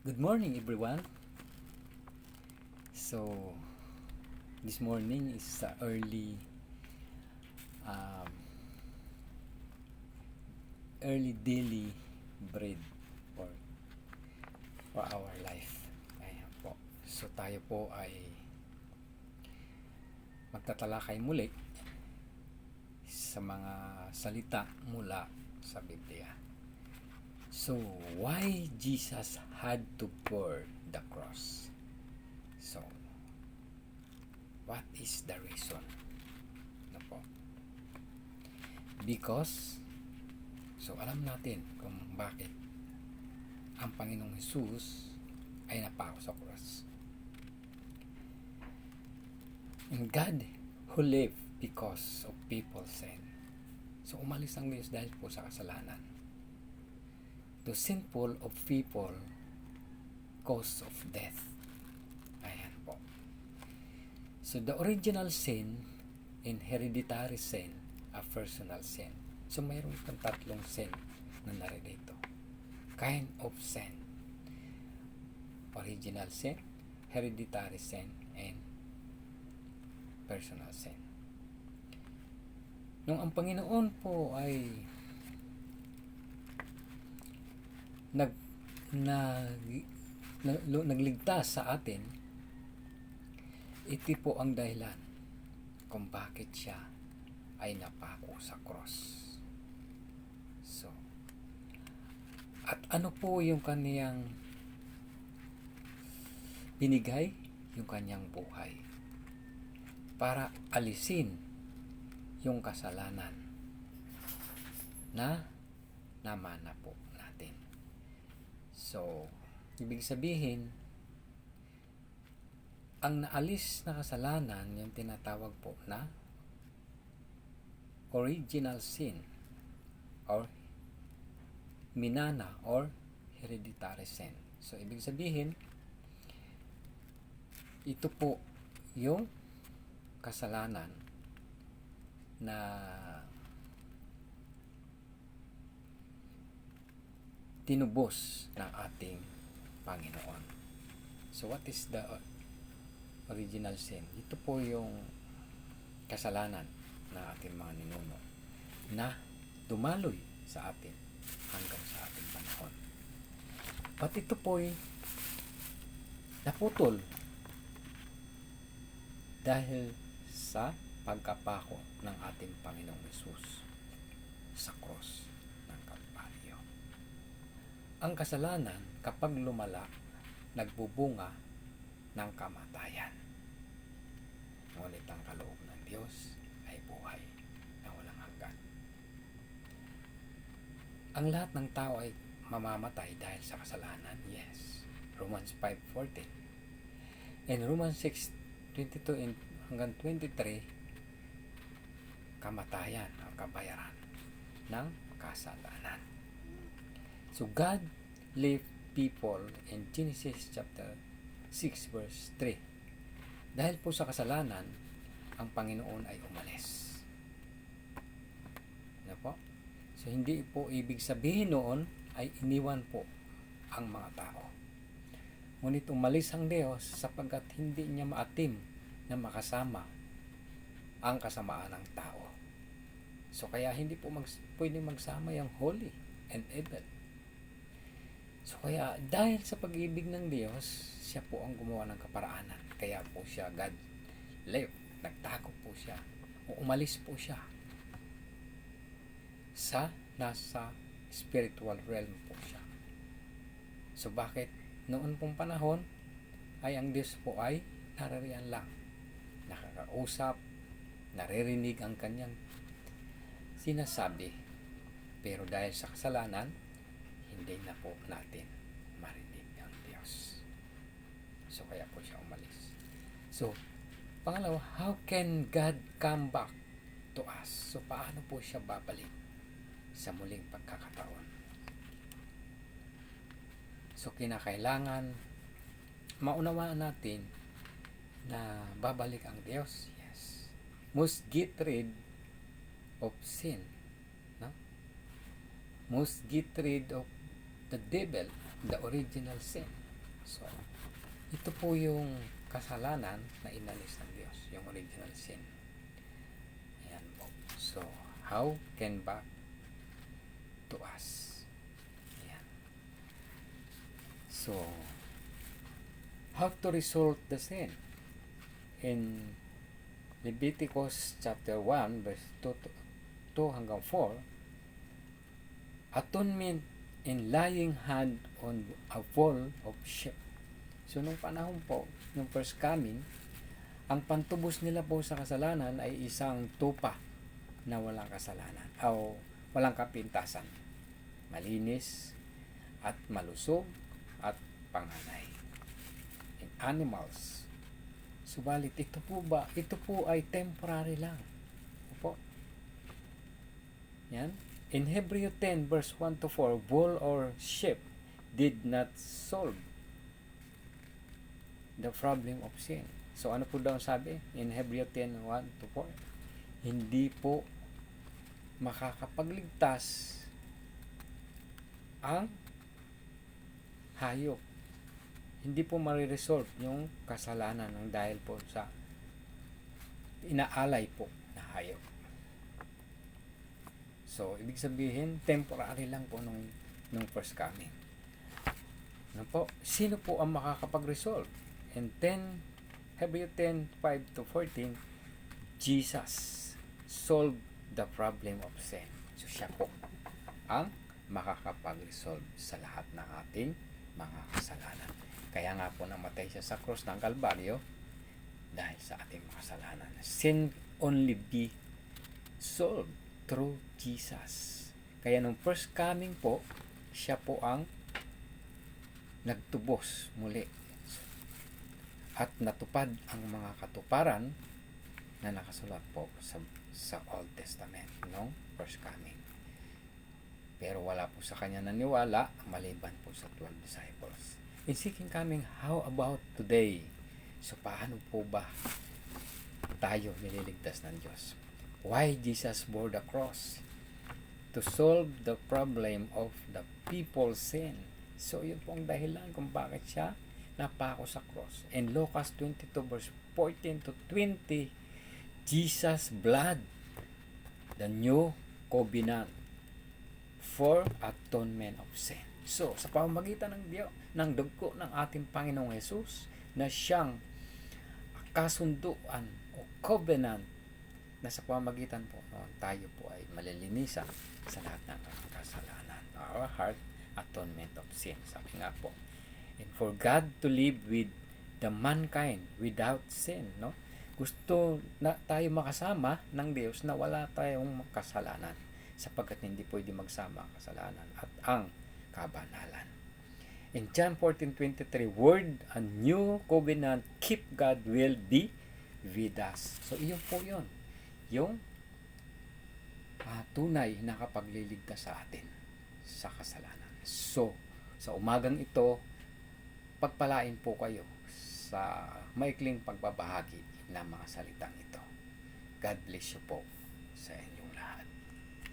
Good morning, everyone. So, this morning is uh, early, um, early daily bread for for our life. Ayan po. So, tayo po ay magtatalakay muli sa mga salita mula sa Biblia. So, why Jesus had to bear the cross? So, what is the reason? Po? Because, so alam natin kung bakit ang Panginoong Jesus ay napako sa cross. And God who lived because of people's sin. So, umalis ang Diyos dahil po sa kasalanan the sinful of people cause of death. Ayan po. So the original sin and hereditary sin a personal sin. So mayroon pang tatlong sin na naririto. Kind of sin. Original sin, hereditary sin, and personal sin. Nung ang Panginoon po ay nag na, na lo- nagligtas sa atin iti po ang dahilan kung bakit siya ay napako sa cross. So, at ano po yung kaniyang binigay? Yung kanyang buhay. Para alisin yung kasalanan na namana po natin. So, ibig sabihin, ang naalis na kasalanan, yung tinatawag po na original sin or minana or hereditary sin. So, ibig sabihin, ito po yung kasalanan na tinubos ng ating Panginoon. So what is the uh, original sin? Ito po yung kasalanan ng ating mga ninuno na dumaloy sa atin hanggang sa ating panahon. At ito po'y naputol dahil sa pagkapako ng ating Panginoong Yesus sa cross. Ang kasalanan, kapag lumala, nagbubunga ng kamatayan. Ngunit ang kaloob ng Diyos ay buhay na walang hanggan. Ang lahat ng tao ay mamamatay dahil sa kasalanan, yes. Romans 5.14 And Romans 6.22 and hanggang 23, kamatayan ang kabayaran ng kasalanan. So God left people in Genesis chapter 6 verse 3. Dahil po sa kasalanan, ang Panginoon ay umalis. Ano po? So hindi po ibig sabihin noon ay iniwan po ang mga tao. Ngunit umalis ang Diyos sapagkat hindi niya maatim na makasama ang kasamaan ng tao. So kaya hindi po mag, pwede magsama yung holy and evil. So kaya dahil sa pag-ibig ng Diyos, siya po ang gumawa ng kaparaanan. Kaya po siya God left. Nagtago po siya. O umalis po siya sa nasa spiritual realm po siya. So bakit noon pong panahon ay ang Diyos po ay narariyan lang. Nakakausap, naririnig ang kanyang sinasabi. Pero dahil sa kasalanan, hindi na po natin marinig ang Diyos. So kaya po siya umalis. So, pangalawa, how can God come back to us? So paano po siya babalik sa muling pagkakataon? So kinakailangan maunawaan natin na babalik ang Diyos. Yes. Must get rid of sin. No? Must get rid of the devil, the original sin. So, ito po yung kasalanan na inalis ng Diyos, yung original sin. Ayan po. So, how can back to us? Ayan. So, how to resolve the sin? In Leviticus chapter 1 verse 2, to- 2 hanggang 4, atonement in laying hand on a foal of sheep. So, nung panahon po, nung first coming, ang pantubos nila po sa kasalanan ay isang tupa na walang kasalanan o walang kapintasan. Malinis at malusog at panganay. In animals. Subalit, ito po ba? Ito po ay temporary lang. Opo. Yan. In Hebrew 10 verse 1 to 4, bull or sheep did not solve the problem of sin. So ano po daw sabi in Hebrew 10 1 to 4? Hindi po makakapagligtas ang hayop. Hindi po mariresolve yung kasalanan ng dahil po sa inaalay po na hayop. So, ibig sabihin, temporary lang po nung, nung first coming. Ano po? Sino po ang makakapag-resolve? And 10, Hebrew 10, 5 to 14, Jesus solved the problem of sin. So, siya po ang makakapag-resolve sa lahat ng ating mga kasalanan. Kaya nga po namatay siya sa cross ng Kalbaryo dahil sa ating mga kasalanan. Sin only be solved through Jesus. Kaya nung first coming po, siya po ang nagtubos muli. At natupad ang mga katuparan na nakasulat po sa sa Old Testament no first coming. Pero wala po sa kanya naniwala maliban po sa 12 disciples. In seeking coming how about today? So paano po ba tayo nililigtas ng Diyos why Jesus bore the cross to solve the problem of the people's sin so yun po ang dahilan kung bakit siya napako sa cross. In Lucas 22 verse 14 to 20, Jesus' blood, the new covenant for atonement of sin. So, sa pamamagitan ng Diyo, ng dugo ng ating Panginoong Yesus, na siyang kasunduan o covenant na sa pamamagitan po noon tayo po ay malilinisan sa lahat ng kasalanan. Our heart atonement of sin. Sabi nga po, and for God to live with the mankind without sin, no? Gusto na tayo makasama ng Diyos na wala tayong kasalanan sapagkat hindi pwede magsama ang kasalanan at ang kabanalan. In John 14:23, word a new covenant keep God will be with us. So iyon po 'yon. Yung ah, tunay na kapagliligtas sa atin sa kasalanan. So, sa umagang ito, pagpalain po kayo sa maikling pagbabahagi ng mga salitang ito. God bless you po sa inyo.